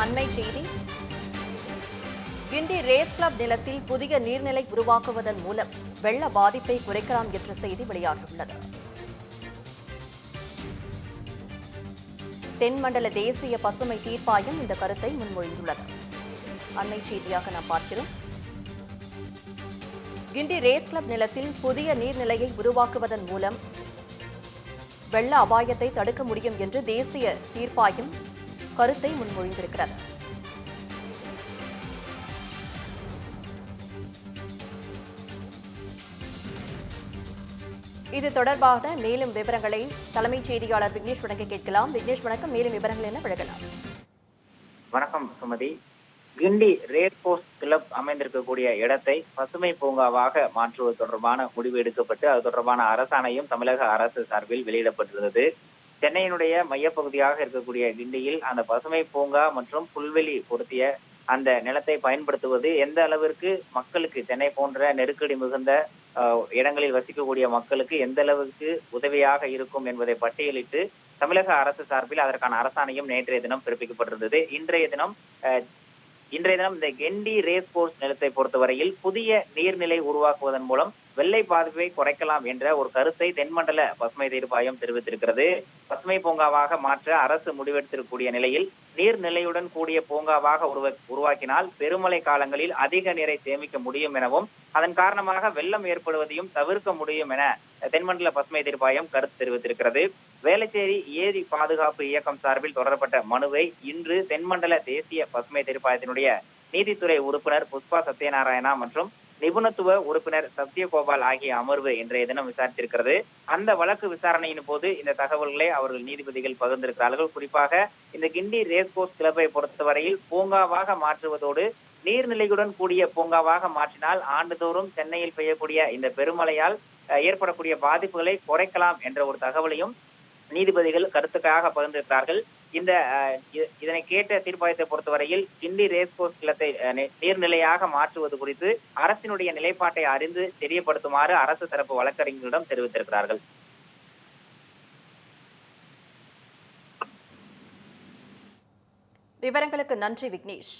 அண்மை செய்தி. கிண்டி race club நிலத்தில் புதிய நீர்நிலை உருவாக்குவதன் மூலம் வெள்ள பாதிப்பை குறைக்கலாம் என்ற செய்தி வெளியாகியுள்ளது. தென்மண்டல தேசிய பசுமை தீர்ப்பாயம் இந்த கருத்தை முன்மொழிந்துள்ளது. அண்மை செய்தியாக நாம் பார்க்கிறோம். கிண்டி ரேஸ் கிளப் நிலத்தில் புதிய நீர்நிலையை உருவாக்குவதன் மூலம் வெள்ள அபாயத்தை தடுக்க முடியும் என்று தேசிய தீர்ப்பாயம் கருத்தை முன்மொழிந்திருக்கிறது. இது தொடர்பாக மேலும் விவரங்களை தலைமைச் செய்தியாளர் விக்னேஷ் வழங்க கேட்கலாம். விக்னேஷ் வணக்கம். மேலும் விவரங்கள் என்ன வழங்கலாம் வணக்கம் சுமதி. கிண்டி ரேட் போஸ்ட் கிளப் அமைந்திருக்கக்கூடிய இடத்தை பசுமை பூங்காவாக மாற்றுவது தொடர்பான முடிவு எடுக்கப்பட்டு அது தொடர்பான அரசாணையும் தமிழக அரசு சார்பில் வெளியிடப்பட்டிருந்தது. சென்னையினுடைய மையப்பகுதியாக இருக்கக்கூடிய கிண்டியில் அந்த பசுமை பூங்கா மற்றும் புல்வெளி பொருத்திய அந்த நிலத்தை பயன்படுத்துவது எந்த அளவிற்கு மக்களுக்கு சென்னை போன்ற நெருக்கடி மிகுந்த இடங்களில் வசிக்கக்கூடிய மக்களுக்கு எந்த அளவுக்கு உதவியாக இருக்கும் என்பதை பட்டியலிட்டு தமிழக அரசு சார்பில் அதற்கான அரசாணையும் நேற்றைய தினம் பிறப்பிக்கப்பட்டிருந்தது. இன்றைய தினம் அஹ், இன்றைய தினம் இந்த கெண்டி ரேஸ் கோர்ஸ் நிலத்தை பொறுத்தவரையில் புதிய நீர்நிலை உருவாக்குவதன் மூலம் வெள்ளை பாதிப்பை குறைக்கலாம் என்ற ஒரு கருத்தை தென்மண்டல பசுமை தீர்ப்பாயம் தெரிவித்திருக்கிறது. பசுமை பூங்காவாக மாற்ற அரசு முடிவெடுத்திருக்கூடிய நிலையில் நீர்நிலையுடன் கூடிய பூங்காவாக உருவ உருவாக்கினால் பெருமழை காலங்களில் அதிக நீரை சேமிக்க முடியும் எனவும் அதன் காரணமாக வெள்ளம் ஏற்படுவதையும் தவிர்க்க முடியும் என தென்மண்டல பசுமை தீர்ப்பாயம் கருத்து தெரிவித்திருக்கிறது. வேளச்சேரி ஏரி பாதுகாப்பு இயக்கம் சார்பில் தொடரப்பட்ட மனுவை இன்று தென்மண்டல தேசிய பசுமை தீர்ப்பாயத்தினுடைய நீதித்துறை உறுப்பினர் புஷ்பா சத்யநாராயணா மற்றும் நிபுணத்துவ உறுப்பினர் சத்யகோபால் ஆகிய அமர்வு இன்றைய தினம் விசாரித்திருக்கிறது. அந்த வழக்கு விசாரணையின் போது இந்த தகவல்களை அவர்கள் நீதிபதிகள் பகிர்ந்திருக்கிறார்கள். குறிப்பாக இந்த கிண்டி ரேஸ் கோர்ஸ் கிளப்பை பொறுத்தவரையில் பூங்காவாக மாற்றுவதோடு நீர்நிலையுடன் கூடிய பூங்காவாக மாற்றினால் ஆண்டுதோறும் சென்னையில் பெய்யக்கூடிய இந்த பெருமழையால் ஏற்படக்கூடிய பாதிப்புகளை குறைக்கலாம் என்ற ஒரு தகவலையும் நீதிபதிகள் கருத்துக்காக பகிர்ந்திருக்கிறார்கள். இந்த அஹ், இதனை கேட்ட தீர்ப்பாயத்தை பொறுத்தவரையில் கிண்டி ரேஸ்கோர்ஸ் நிலத்தை அஹ், நீர்நிலையாக மாற்றுவது குறித்து அரசினுடைய நிலைப்பாட்டை அறிந்து தெரியப்படுத்துமாறு அரசு தரப்பு வழக்கறிஞர்களிடம் தெரிவித்திருக்கிறார்கள். விவரங்களுக்கு நன்றி விக்னேஷ்.